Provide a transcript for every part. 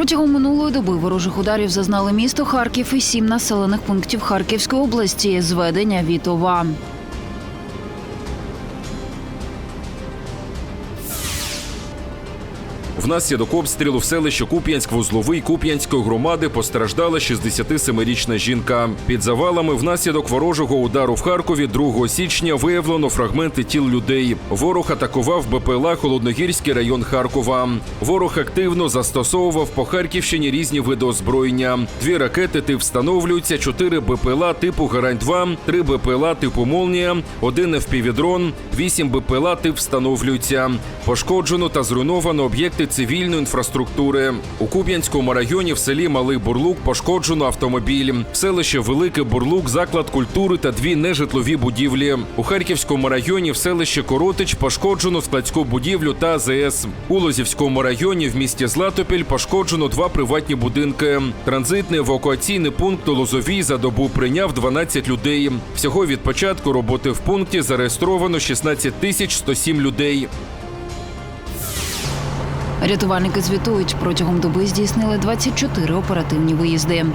Протягом минулої доби ворожих ударів зазнали місто Харків і сім населених пунктів Харківської області. Зведення Вітова. Внаслідок обстрілу в селищі Куп'янськ-Вузловий Куп'янської громади постраждала 67-річна жінка. Під завалами внаслідок ворожого удару в Харкові 2 січня виявлено фрагменти тіл людей. Ворог атакував БПЛА Холодногірський район Харкова. Ворог активно застосовував по Харківщині різні види озброєння. Дві ракети тип встановлюються, чотири БПЛА типу Гарань-2, три БПЛА типу Молнія, один FPV-дрон, вісім БПЛА тип встановлюються. Пошкоджено та зруйновано об'єкти цивільної інфраструктури. У Куп'янському районі в селі Малий Бурлук пошкоджено автомобіль. В селище Великий Бурлук, заклад культури та дві нежитлові будівлі. У Харківському районі в селищі Коротич пошкоджено складську будівлю та АЗС. У Лозівському районі в місті Златопіль пошкоджено два приватні будинки. Транзитний евакуаційний пункт у Лозовій за добу прийняв 12 людей. Всього від початку роботи в пункті зареєстровано 16 тисяч 107 людей. Рятувальники звітують, протягом доби здійснили 24 оперативні виїзди.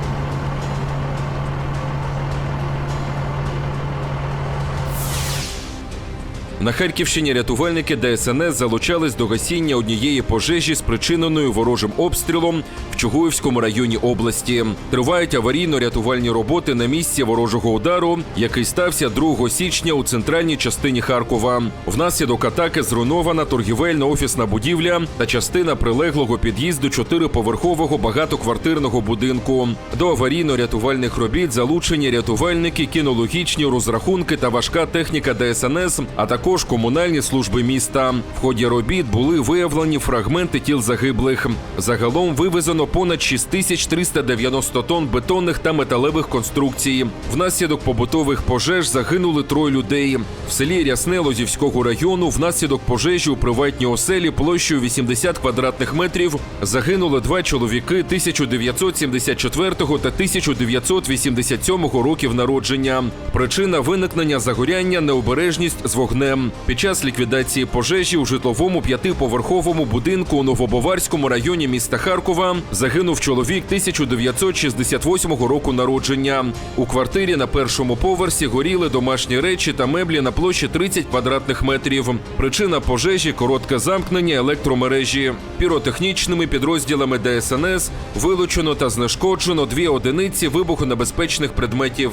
На Харківщині рятувальники ДСНС залучались до гасіння однієї пожежі, спричиненої ворожим обстрілом в Чугуївському районі області. Тривають аварійно-рятувальні роботи на місці ворожого удару, який стався 2 січня у центральній частині Харкова. Внаслідок атаки зруйнована торгівельно-офісна будівля та частина прилеглого під'їзду чотириповерхового багатоквартирного будинку. До аварійно-рятувальних робіт залучені рятувальники, кінологічні розрахунки та важка техніка ДСНС, а також комунальні служби міста. В ході робіт були виявлені фрагменти тіл загиблих. Загалом вивезено понад 6390 тонн бетонних та металевих конструкцій. Внаслідок побутових пожеж загинули троє людей. В селі Рясне Лозівського району внаслідок пожежі у приватній оселі площею 80 квадратних метрів загинули два чоловіки 1974 та 1987 років народження. Причина виникнення загоряння необережність з вогнем. Під час ліквідації пожежі у житловому п'ятиповерховому будинку у Новобоварському районі міста Харкова загинув чоловік 1968 року народження. У квартирі на першому поверсі горіли домашні речі та меблі на площі 30 квадратних метрів. Причина пожежі коротке замкнення електромережі. Піротехнічними підрозділами ДСНС вилучено та знешкоджено дві одиниці вибухонебезпечних предметів.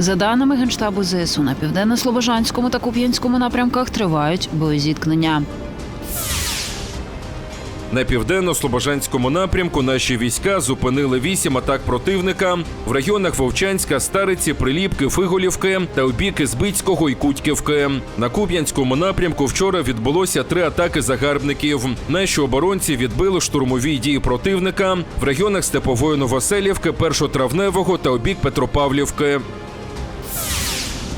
За даними Генштабу ЗСУ на південно-слобожанському та Куп'янському напрямках тривають боєзіткнення. На південно-слобожанському напрямку наші війська зупинили вісім атак противника в районах Вовчанська, Стариці, Приліпки, Фиголівки та у бік Збицького і Кутьківки. На Куп'янському напрямку вчора відбулося три атаки загарбників. Наші оборонці відбили штурмові дії противника в районах Степової Новоселівки, Першотравневого та у бік Петропавлівки.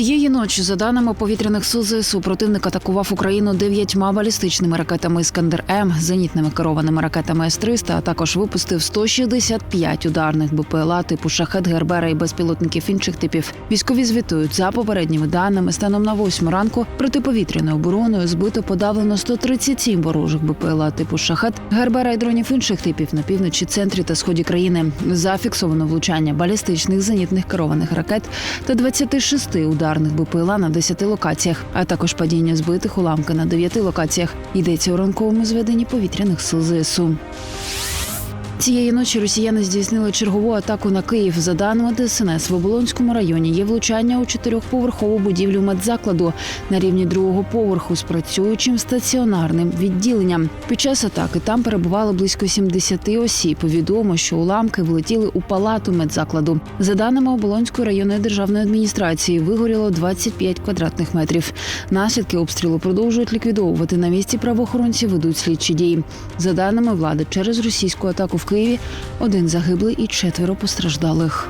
Цієї ночі, за даними повітряних сил ЗСУ, противник атакував Україну дев'ятьма балістичними ракетами Іскандер М, зенітними керованими ракетами С-300, а також випустив 165 ударних БПЛА типу Шахет, Гербера і безпілотників інших типів. Військові звітують за попередніми даними. Станом на 8 ранку протиповітряною обороною збито подавлено 137 ворожих БПЛА типу Шахет, Гербера і дронів інших типів на півночі, центрі та сході країни. Зафіксовано влучання балістичних зенітних керованих ракет та 26 ударних БПЛА на 10 локаціях, а також падіння збитих уламки на 9 локаціях. Йдеться у ранковому зведенні повітряних сил ЗСУ. Цієї ночі росіяни здійснили чергову атаку на Київ. За даними ДСНС, в Оболонському районі є влучання у чотирьохповерхову будівлю медзакладу на рівні другого поверху з працюючим стаціонарним відділенням. Під час атаки там перебувало близько 70 осіб. Відомо, що уламки влетіли у палату медзакладу. За даними Оболонської районної державної адміністрації, вигоріло 25 квадратних метрів. Наслідки обстрілу продовжують ліквідовувати на місці. Правоохоронці ведуть слідчі дії. За даними влади, через російську атаку в Києві один загиблий і четверо постраждалих.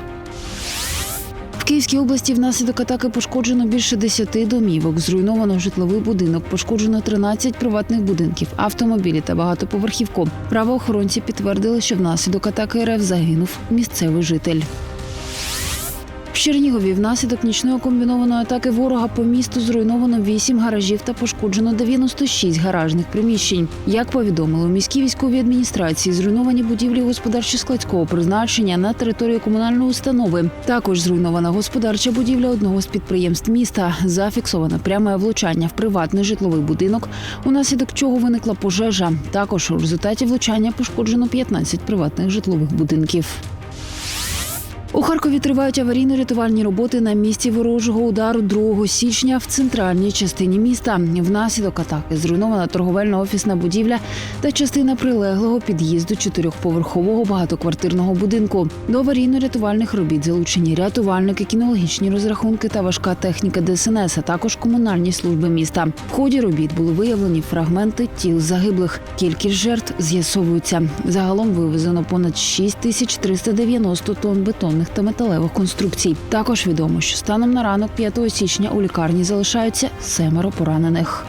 В Київській області внаслідок атаки пошкоджено більше 10 домівок. Зруйновано житловий будинок, пошкоджено 13 приватних будинків, автомобілі та багатоповерхівку. Правоохоронці підтвердили, що внаслідок атаки РФ загинув місцевий житель. В Чернігові внаслідок нічної комбінованої атаки ворога по місту зруйновано 8 гаражів та пошкоджено 96 гаражних приміщень. Як повідомили у міській військовій адміністрації, зруйновані будівлі господарчо-складського призначення на території комунальної установи. Також зруйнована господарча будівля одного з підприємств міста. Зафіксовано пряме влучання в приватний житловий будинок, унаслідок чого виникла пожежа. Також у результаті влучання пошкоджено 15 приватних житлових будинків. У Харкові тривають аварійно-рятувальні роботи на місці ворожого удару 2 січня в центральній частині міста. Внаслідок атаки зруйнована торговельно-офісна будівля та частина прилеглого під'їзду чотирьохповерхового багатоквартирного будинку. До аварійно-рятувальних робіт залучені рятувальники, кінологічні розрахунки та важка техніка ДСНС, а також комунальні служби міста. В ході робіт були виявлені фрагменти тіл загиблих. Кількість жертв з'ясовується. Загалом вивезено понад 6390 тонн бетонних та металевих конструкцій. Також відомо, що станом на ранок 5 січня у лікарні залишаються семеро поранених.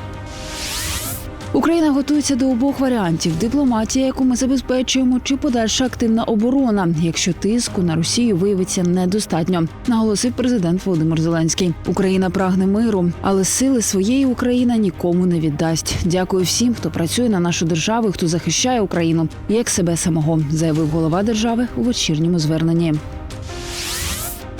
Україна готується до обох варіантів: дипломатія, яку ми забезпечуємо, чи подальша активна оборона, якщо тиску на Росію виявиться недостатньо, наголосив президент Володимир Зеленський. Україна прагне миру, але сили своєї Україна нікому не віддасть. Дякую всім, хто працює на нашу державу, хто захищає Україну як себе самого, заявив голова держави у вечірньому зверненні.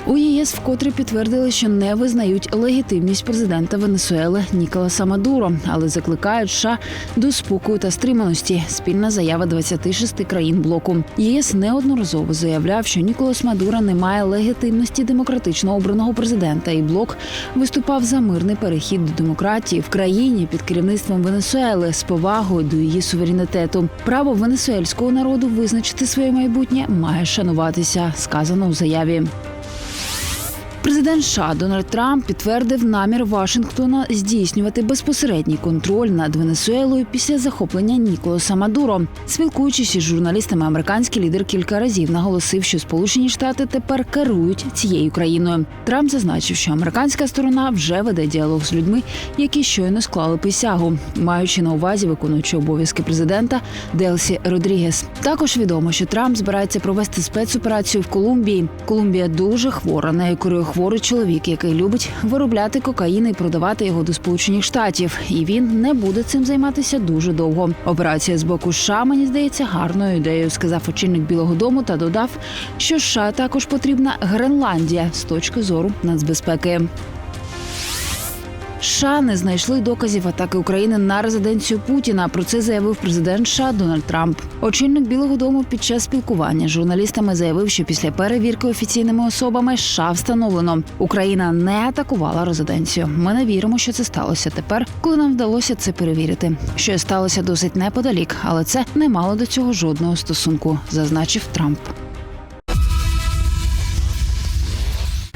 У ЄС вкотре підтвердили, що не визнають легітимність президента Венесуели Ніколаса Мадуро, але закликають США до спокою та стриманості. Спільна заява 26 країн блоку. ЄС неодноразово заявляв, що Ніколас Мадуро не має легітимності демократично обраного президента, і блок виступав за мирний перехід до демократії в країні під керівництвом Венесуели з повагою до її суверенітету. Право венесуельського народу визначити своє майбутнє має шануватися, сказано у заяві. Президент США Дональд Трамп підтвердив намір Вашингтона здійснювати безпосередній контроль над Венесуелою після захоплення Ніколаса Мадуро. Спілкуючись із журналістами, американський лідер кілька разів наголосив, що Сполучені Штати тепер керують цією країною. Трамп зазначив, що американська сторона вже веде діалог з людьми, які щойно склали присягу, маючи на увазі виконуючи обов'язки президента Делсі Родрігес. Також відомо, що Трамп збирається провести спецоперацію в Колумбії. Колумбія дуже хвора, нею керує хворий чоловік, який любить виробляти кокаїн і продавати його до Сполучених Штатів. І він не буде цим займатися дуже довго. Операція з боку США, мені здається, гарною ідеєю, сказав очільник Білого Дому та додав, що США також потрібна Гренландія з точки зору нацбезпеки. США не знайшли доказів атаки України на резиденцію Путіна. Про це заявив президент США Дональд Трамп. Очільник Білого Дому під час спілкування з журналістами заявив, що після перевірки офіційними особами США встановлено, Україна не атакувала резиденцію. Ми не віримо, що це сталося тепер, коли нам вдалося це перевірити. Що сталося досить неподалік, але це не мало до цього жодного стосунку, зазначив Трамп.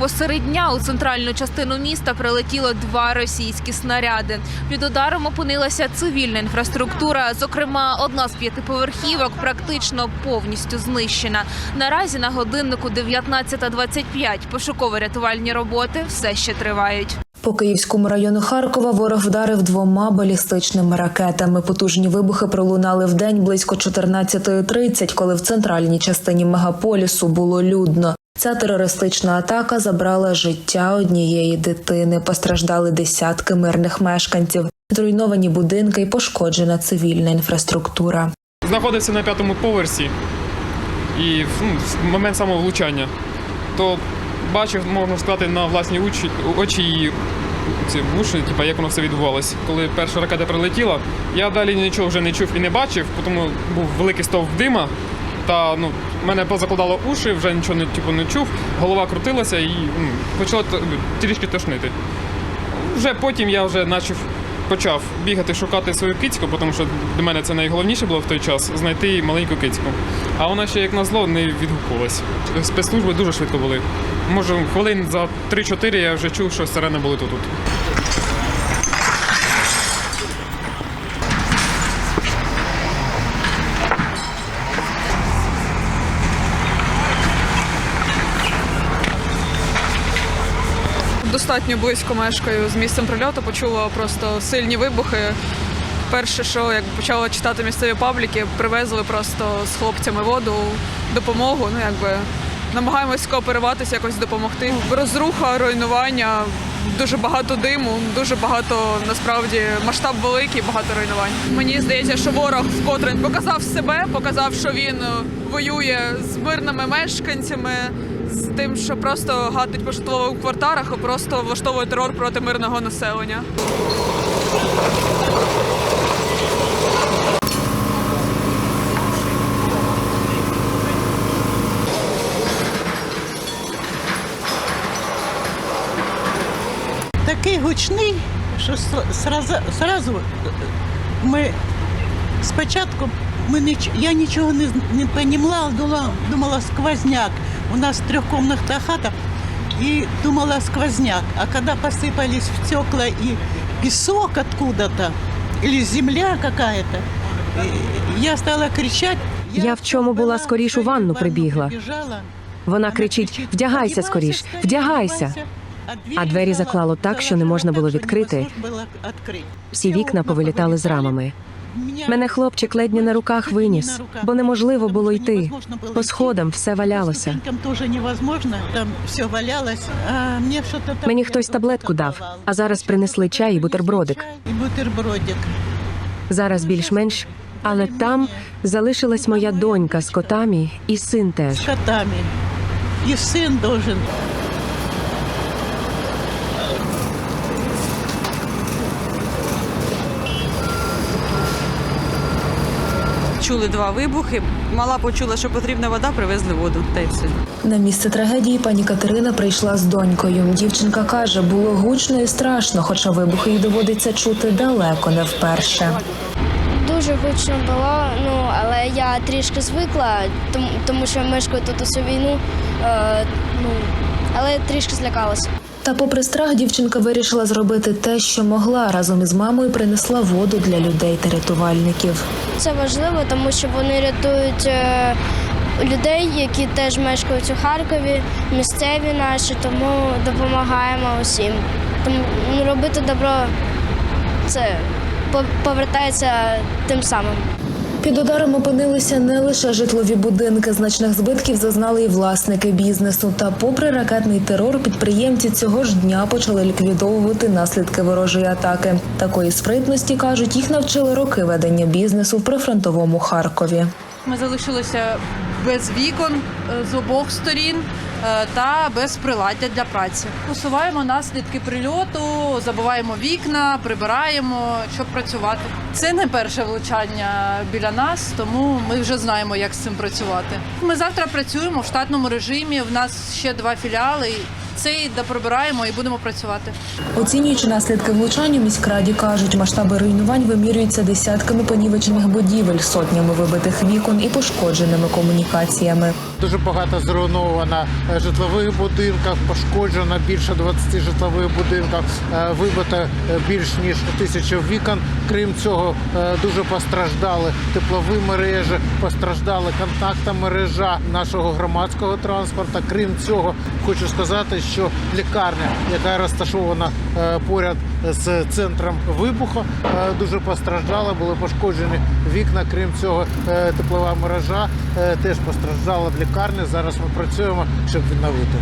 Посеред дня у центральну частину міста прилетіло два російські снаряди. Під ударом опинилася цивільна інфраструктура. Зокрема, одна з п'ятиповерхівок практично повністю знищена. Наразі на годиннику 19.25 пошуково-рятувальні роботи все ще тривають. По Київському району Харкова ворог вдарив двома балістичними ракетами. Потужні вибухи пролунали в день близько 14.30, коли в центральній частині мегаполісу було людно. Ця терористична атака забрала життя однієї дитини. Постраждали десятки мирних мешканців, зруйновані будинки і пошкоджена цивільна інфраструктура. знаходився на п'ятому поверсі і ну, в момент самого влучання, то бачив, можна сказати, на власні очі, очі і ці вуші, типу, як воно все відбувалося. Коли перша ракета прилетіла, я далі нічого вже не чув і не бачив, тому був великий стовп дима. Та ну, мене позакладало уші, вже нічого не, типу, не чув, голова крутилася і ну, почало трішки тошнити. Вже потім я вже почав почав бігати, шукати свою кицьку, тому що для мене це найголовніше було в той час знайти маленьку кицьку. А вона ще як назло не відгукувалась. Спецслужби дуже швидко були. Може, хвилин за 3-4 я вже чув, що сирени були тут. Достатньо близько мешкаю з місцем прильоту, почула просто сильні вибухи. Перше, що як почала читати місцеві пабліки, привезли просто з хлопцями воду, допомогу. Ну якби намагаємось кооперуватися, якось допомогти. Розруха, руйнування, дуже багато диму, дуже багато насправді масштаб великий, багато руйнувань. Мені здається, що ворог вкотре показав себе, показав, що він е, воює з мирними мешканцями. З тим, що просто гатить по житлових кварталах, а просто влаштовує терор проти мирного населення. такий гучний, що сра- сразу, е, ми спочатку ми ніч, я нічого не, не понімала, думала, думала сквозняк. У нас трьохкомнатна хата і думала сквозняк. А коли посипались в стекла і пісок откуда-то, или земля какая-то, я стала кричати. Я в чому була, скоріш у ванну прибігла. Вона кричить: вдягайся скоріш, вдягайся. А двері заклало так, що не можна було відкрити. Всі вікна повилітали з рамами. Мене хлопчик ледь не на руках виніс, бо неможливо було йти. По сходам все валялося. Там все валялось. Мені хтось таблетку дав, а зараз принесли чай і бутербродик. Зараз більш-менш, але там залишилась моя донька з котами і син З теж. котами. І син должен. Чули два вибухи. Мала почула, що потрібна вода, привезли воду. Та й все. На місце трагедії пані Катерина прийшла з донькою. Дівчинка каже, було гучно і страшно, хоча вибухи їй доводиться чути далеко не вперше. Дуже гучно було, ну але я трішки звикла, тому, тому що мешкаю тут усю війну. Е, ну, але трішки злякалася. Та, попри страх, дівчинка вирішила зробити те, що могла. Разом із мамою принесла воду для людей та рятувальників. Це важливо, тому що вони рятують е, людей, які теж мешкають у Харкові, місцеві наші, тому допомагаємо усім. Тому робити добро це по- повертається тим самим. Під ударом опинилися не лише житлові будинки. Значних збитків зазнали і власники бізнесу. Та, попри ракетний терор, підприємці цього ж дня почали ліквідовувати наслідки ворожої атаки. Такої спритності кажуть, їх навчили роки ведення бізнесу в прифронтовому Харкові. Ми залишилися без вікон е, з обох сторін та без приладдя для праці. Усуваємо наслідки прильоту, забуваємо вікна, прибираємо, щоб працювати. Це не перше влучання біля нас, тому ми вже знаємо, як з цим працювати. Ми завтра працюємо в штатному режимі. В нас ще два філіали. Цей доприбираємо і будемо працювати. Оцінюючи наслідки влучань, у міськраді кажуть, масштаби руйнувань вимірюються десятками понівечених будівель, сотнями вибитих вікон і пошкодженими комунікаціями. Дуже багато зруйновано е, житлових будинків, пошкоджено більше 20 житлових будинків, е, вибито е, більш ніж тисячу вікон. Крім цього, дуже постраждали теплові мережі, постраждала контактна мережа нашого громадського транспорту. Крім цього, хочу сказати, що лікарня, яка розташована е, поряд з центром вибуху, е, дуже постраждала, були пошкоджені вікна. Крім цього, е, теплова мережа теж постраждала в лікарні. Зараз ми працюємо, щоб відновити.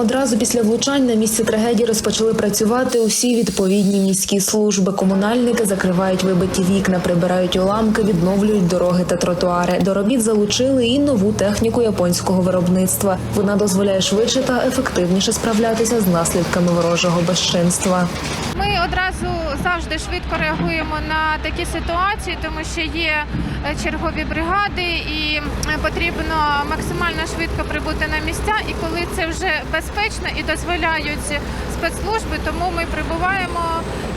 Одразу після влучань на місці трагедії розпочали працювати усі відповідні міські служби. Комунальники закривають вибиті вікна, прибирають уламки, відновлюють дороги та тротуари. До робіт залучили і нову техніку японського виробництва. Вона дозволяє швидше та ефективніше справлятися з наслідками ворожого безчинства. Ми одразу завжди швидко реагуємо на такі ситуації, тому що є е, чергові бригади, і потрібно максимально швидко прибути на місця. І коли це вже безпечно і дозволяють спецслужби, тому ми прибуваємо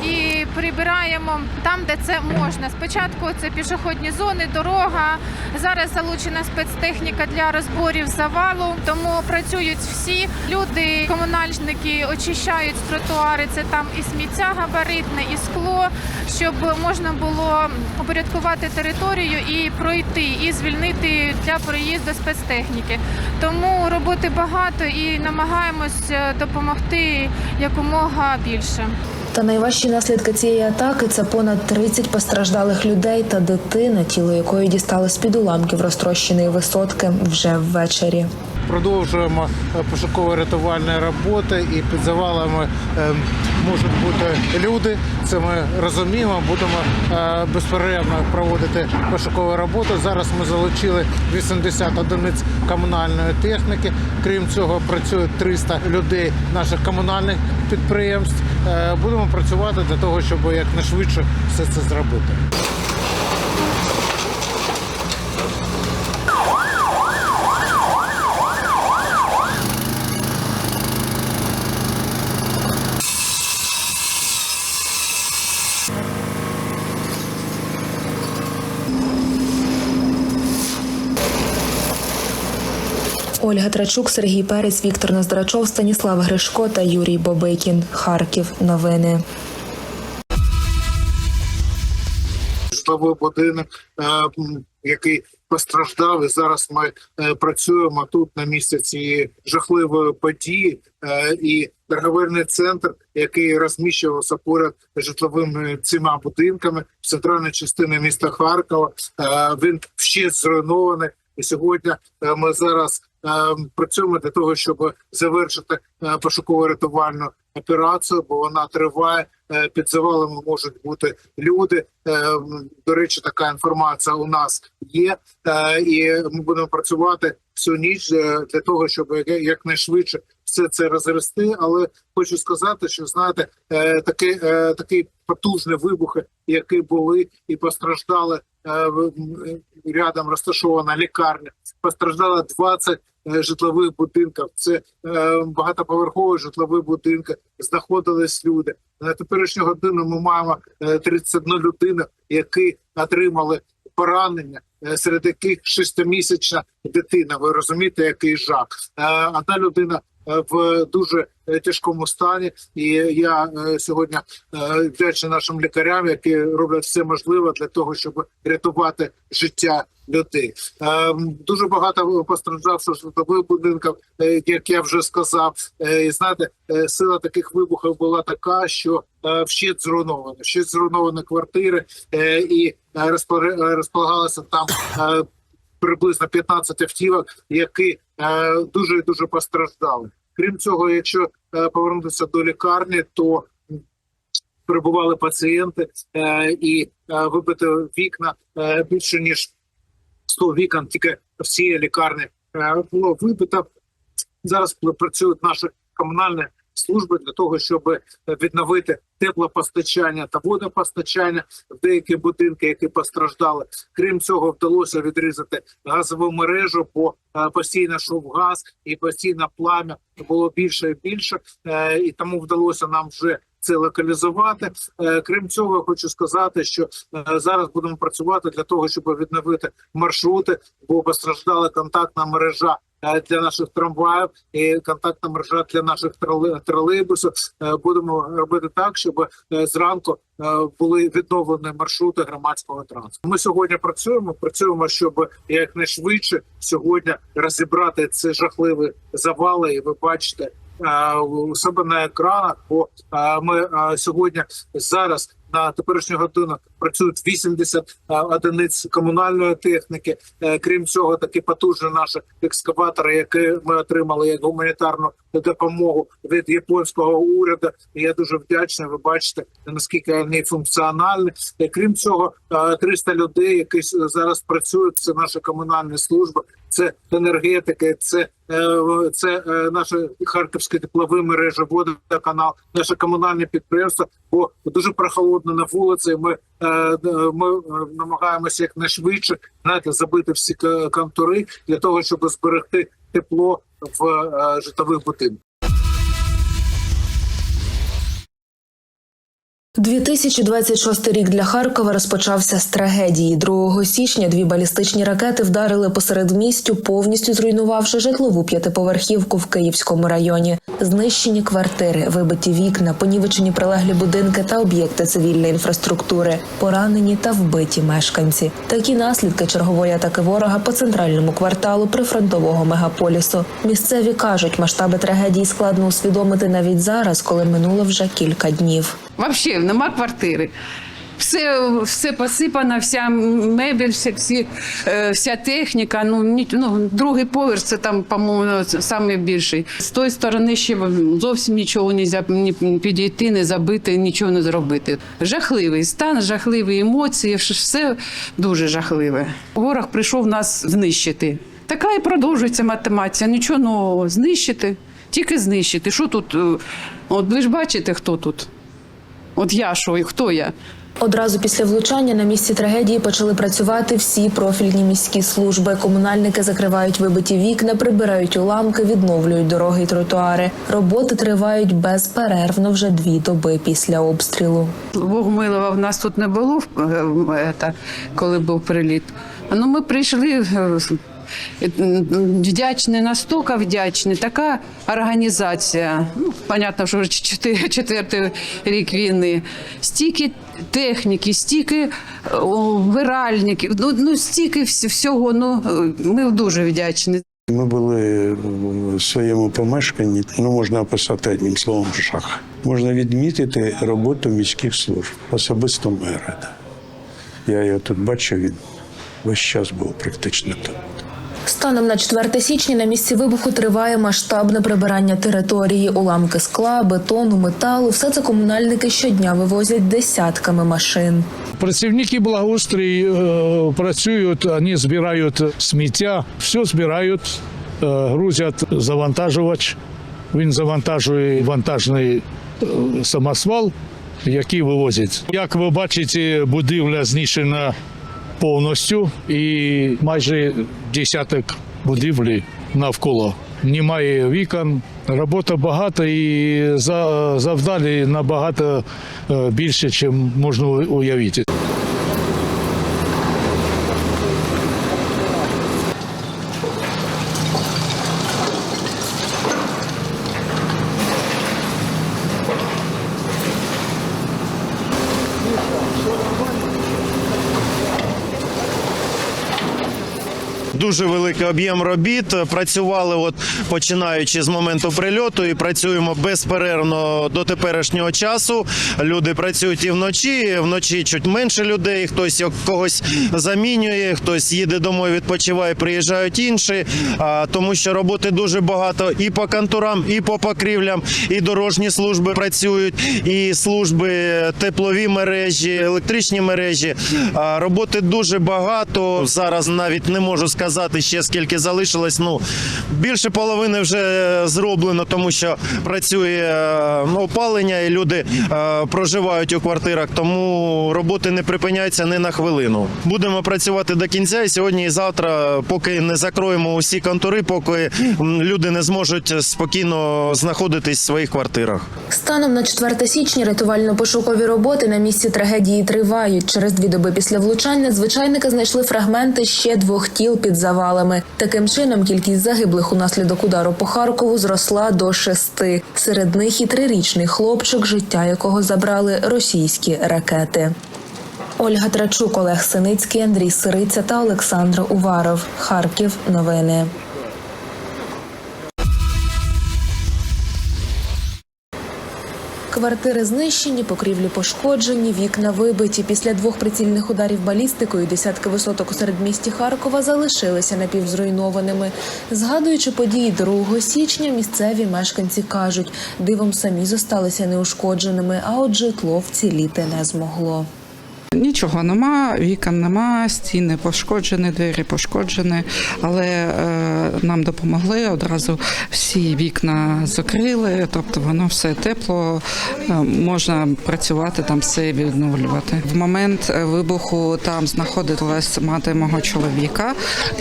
і прибираємо там, де це можна. Спочатку це пішохідні зони, дорога. Зараз залучена спецтехніка для розборів завалу, тому працюють всі люди, комунальники очищають тротуари. Це там і сміття габаритне, і скло, щоб можна було упорядкувати територію і пройти, і звільнити для проїзду спецтехніки. Тому роботи багато і намагаємось е, допомогти якомога більше. Та найважчі наслідки цієї атаки це понад 30 постраждалих людей та дитина, тіло якої дістали з під уламків розтрощеної висотки вже ввечері. Продовжуємо пошуково-рятувальні роботи і під завалами е, можуть бути люди. Це ми розуміємо. Будемо е, безперервно проводити пошукову роботу. Зараз ми залучили 80 одиниць комунальної техніки. Крім цього, працює 300 людей наших комунальних підприємств. Е, Будемо працювати для того, щоб якнайшвидше все це зробити. Ольга Трачук, Сергій Перець, Віктор Ноздрачов, Станіслав Гришко та Юрій Бобикін. Харків. Новини. житловий будинок, е, який постраждав. І зараз ми е, працюємо тут на місці цієї жахливої події. Е, І торговельний центр, який розміщувався поряд житловими цими будинками в центральній частині міста Харкова. Він вщент зруйнований. І сьогодні ми зараз працюємо для того, щоб завершити е, пошуково-рятувальну операцію, бо вона триває. Е, Під завалами можуть бути люди. Е, До речі, така інформація у нас є, Е, і ми будемо працювати всю ніч для того, щоб якнайшвидше все це розгрести. Але хочу сказати, що знаєте, е, такі, е, такі потужні вибухи, які були і постраждали е, рядом розташована лікарня. Постраждало 20 е, житлових будинків. Це е, багатоповерхові житлові будинки. Знаходились люди. На теперішню годину ми маємо е, 31 людину, які отримали поранення, е, серед яких шестимісячна дитина. Ви розумієте, який жах. Е, Одна людина е, в дуже е, тяжкому стані, і я е, сьогодні е, вдячний нашим лікарям, які роблять все можливе для того, щоб рятувати життя людей. Дуже багато постраждавших житлових будинків, як я вже сказав. І знаєте, сила таких вибухів була така, що вщент зруйновано, вщент зруйновані квартири, і розполагалися там. Приблизно 15 автівок, які дуже і дуже постраждали. Крім цього, якщо е, повернутися до лікарні, то перебували пацієнти е, і е, вибити вікна е, більше ніж 100 вікон, тільки всі лікарні е, було вибито. Зараз працюють наші комунальні служби для того, щоб відновити теплопостачання та водопостачання в деякі будинки, які постраждали. Крім цього, вдалося відрізати газову мережу, бо е, постійно шов газ і постійно плам'я було більше і більше, Е, і тому вдалося нам вже. Це локалізувати. Е, Крім цього, хочу сказати, що е, зараз будемо працювати для того, щоб відновити маршрути, бо постраждала контактна мережа е, для наших трамваїв і контактна мережа для наших троле- тролейбусів. Будемо робити так, щоб зранку були відновлені маршрути громадського транспорту. Ми сьогодні працюємо. Працюємо, щоб якнайшвидше сьогодні розібрати ці жахливі завали. І ви бачите у себе на екранах. Бо е, ми е, сьогодні зараз на теперішню годину працюють 80 е, одиниць комунальної техніки. Е, Крім цього, такі потужні наші екскаватори, які ми отримали як гуманітарну допомогу від японського уряду. Я дуже вдячний. Ви бачите наскільки вони функціональні. Е, Крім цього, е, 300 людей, які зараз працюють. Це наші комунальні служби, це енергетики, це це наше харківське теплові мережі, водоканал, наше комунальне підприємство. Бо дуже прохолодно на вулиці. Ми, е, е, ми е, намагаємося якнайшвидше знаєте, забити всі контури для того, щоб зберегти тепло в житлових будинках. 2026 рік для Харкова розпочався з трагедії. 2 січня дві балістичні ракети вдарили посеред містю, повністю зруйнувавши житлову п'ятиповерхівку в Київському районі. Знищені квартири, вибиті вікна, понівечені прилеглі будинки та об'єкти цивільної інфраструктури, поранені та вбиті мешканці. Такі наслідки чергової атаки ворога по центральному кварталу прифронтового мегаполісу. Місцеві кажуть, масштаби трагедії складно усвідомити навіть зараз, коли минуло вже кілька днів. Взагалі нема квартири. Все, все посипано, вся мебель, всі, е, вся техніка. Ну, ні, ну, другий поверх це там, по-моєму, саме більший. З тої сторони ще зовсім нічого не можна ні підійти, не забити, нічого не зробити. Жахливий стан, жахливі емоції, все дуже жахливе. Ворог прийшов нас знищити. Така і продовжується математика. Нічого нового знищити, тільки знищити. Що тут? е, От ви ж бачите, хто тут? От я що, і хто я? Одразу після влучання на місці трагедії почали працювати всі профільні міські служби. Комунальники закривають вибиті вікна, прибирають уламки, відновлюють дороги й тротуари. Роботи тривають безперервно вже дві доби після обстрілу. Бог милував, нас тут не було, е, е, коли був приліт. Ну, ми прийшли е, вдячні, настільки вдячні. Така організація. Ну, понятно, що вже четвертий рік війни. Стільки техніки, стільки виральників, ну, ну стільки всього. Ну, е, ми дуже вдячні. Ми були в своєму помешканні, ну можна описати одним словом жах. Можна відмітити роботу міських служб, особисто мера. Я його тут бачив, він весь час був практично тут. Станом на 4 січня на місці вибуху триває масштабне прибирання території. Уламки скла, бетону, металу. Все це комунальники щодня вивозять десятками машин. Працівники благоустрій е, працюють, вони збирають сміття, все збирають, е, грузять завантажувач. Він завантажує вантажний е, самосвал, який вивозять. Як ви бачите, будівля знищена повністю і майже десяток будівлі навколо. Немає вікон, робота багата і за- завдалі набагато е, більше, ніж можна уявити. Дуже великий об'єм робіт. Працювали, от починаючи з моменту прильоту, і працюємо безперервно до теперішнього часу. Люди працюють і вночі. Вночі чуть менше людей. Хтось когось замінює, хтось їде домой, відпочиває, приїжджають інші. А, тому що роботи дуже багато і по контурам, і по покрівлям, і дорожні служби працюють, і служби теплові мережі, електричні мережі. Роботи дуже багато. Зараз навіть не можу сказати ще скільки залишилось. Ну більше половини вже зроблено, тому що працює е, ну, опалення, і люди е, проживають у квартирах. Тому роботи не припиняються ні на хвилину. Будемо працювати до кінця. І сьогодні і завтра, поки не закроємо усі контури, поки люди не зможуть спокійно знаходитись в своїх квартирах. Станом на 4 січня рятувально-пошукові роботи на місці трагедії тривають. Через дві доби після влучання звичайники знайшли фрагменти ще двох тіл під завалами. Таким чином, кількість загиблих унаслідок удару по Харкову зросла до шести. Серед них і трирічний хлопчик, життя якого забрали російські ракети. Ольга Трачук, Олег Синицький, Андрій Сириця та Олександр Уваров. Харків. Новини. Квартири знищені, покрівлі пошкоджені, вікна вибиті. Після двох прицільних ударів балістикою десятки висоток у середмісті Харкова залишилися напівзруйнованими. Згадуючи події 2 січня, місцеві мешканці кажуть, дивом самі зосталися неушкодженими, а от житло вціліти не змогло. Нічого нема, вікон нема, стіни пошкоджені, двері пошкоджені, але е, нам допомогли одразу всі вікна закрили, тобто воно все тепло, е, можна працювати там, все відновлювати. В момент е, вибуху там знаходилась мати мого чоловіка.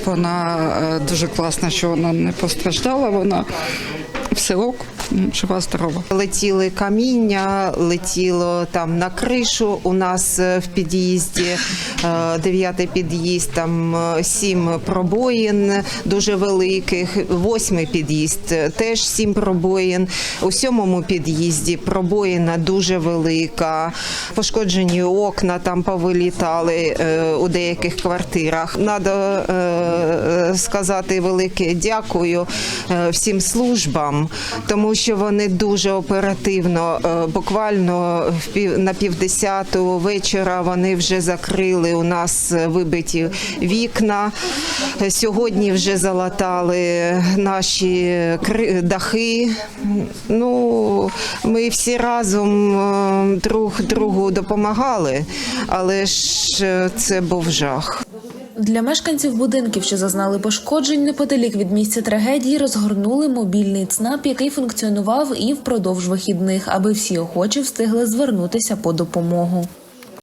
Вона е, дуже класна, що вона не постраждала. Вона все ок. М, жива здорова. Летіли каміння, летіло там на кришу. У нас е, в під'їзді е, дев'ятий під'їзд, там е, сім пробоїн дуже великих. Восьмий під'їзд теж сім пробоїн. У сьомому під'їзді пробоїна дуже велика. Пошкоджені окна там повилітали у деяких квартирах. Надо сказати велике дякую всім службам, тому що вони дуже оперативно, е, буквально на півдесяту вечора вони вже закрили у нас е, вибиті вікна. Сьогодні вже залатали наші дахи. Ну, ми всі разом е, друг другу допомагали, але ж це був жах. Для мешканців будинків, що зазнали пошкоджень неподалік від місця трагедії, розгорнули мобільний ЦНАП, який функціонував і впродовж вихідних, аби всі охочі встигли звернутися по допомогу.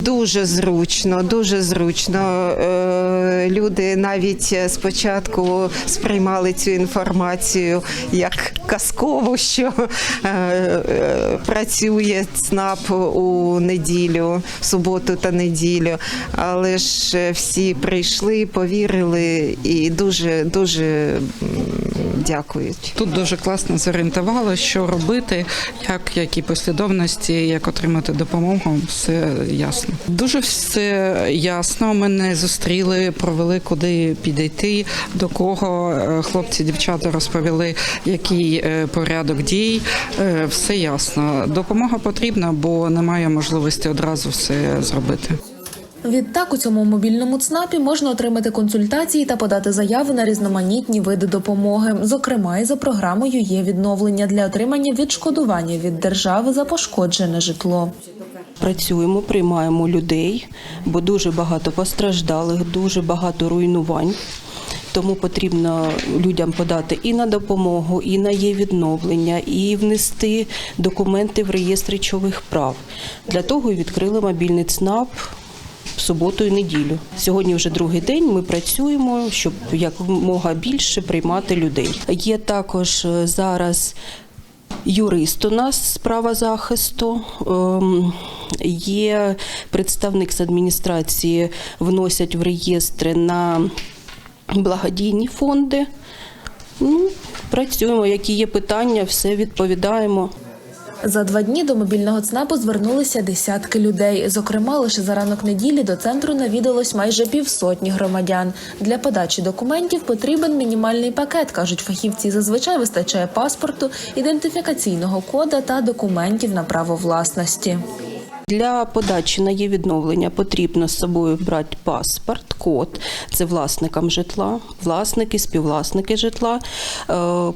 Дуже зручно, дуже зручно. Е, Люди навіть спочатку сприймали цю інформацію як казкову, що е, працює ЦНАП у неділю, в суботу та неділю. Але ж всі прийшли, повірили і дуже дуже дякують. Тут дуже класно зорієнтували, що робити, як які послідовності, як отримати допомогу. Все ясно. Дуже все ясно. Мене зустріли, провели куди підійти, до кого Е, хлопці, дівчата розповіли, який е, порядок дій. Е, Все ясно. Допомога потрібна, бо немає можливості одразу все зробити. Відтак у цьому мобільному ЦНАПі можна отримати консультації та подати заяви на різноманітні види допомоги. Зокрема, і за програмою є відновлення для отримання відшкодування від держави за пошкоджене житло. Працюємо, приймаємо людей, бо дуже багато постраждалих, дуже багато руйнувань. Тому потрібно людям подати і на допомогу, і на є відновлення, і внести документи в реєстр речових прав. Для того і відкрили мобільний ЦНАП в суботу і неділю. Сьогодні вже другий день. Ми працюємо, щоб якомога більше приймати людей. Є також е, зараз юрист у нас з права захисту. Ем, Є представник з адміністрації, вносять в реєстри на благодійні фонди. Ну, працюємо, які є питання, все відповідаємо. За два дні до мобільного ЦНАПу звернулися десятки людей. Зокрема, лише за ранок неділі до центру навідалось майже півсотні громадян. Для подачі документів потрібен мінімальний пакет, кажуть фахівці. Зазвичай вистачає паспорту, ідентифікаційного кода та документів на право власності. Для подачі на є відновлення потрібно з собою брати паспорт, код, це власникам житла, власники, співвласники житла, е,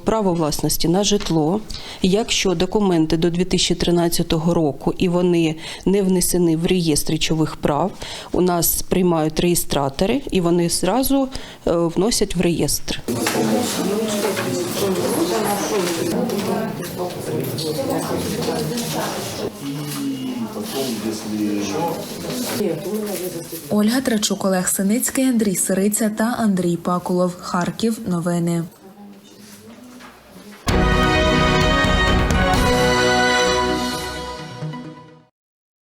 право власності на житло. Якщо документи до 2013 року і вони не внесені в реєстр речових прав, у нас приймають реєстратори і вони зразу е, вносять в реєстр. Ольга Трачук, Олег Синицький, Андрій Сириця та Андрій Пакулов. Харків. Новини.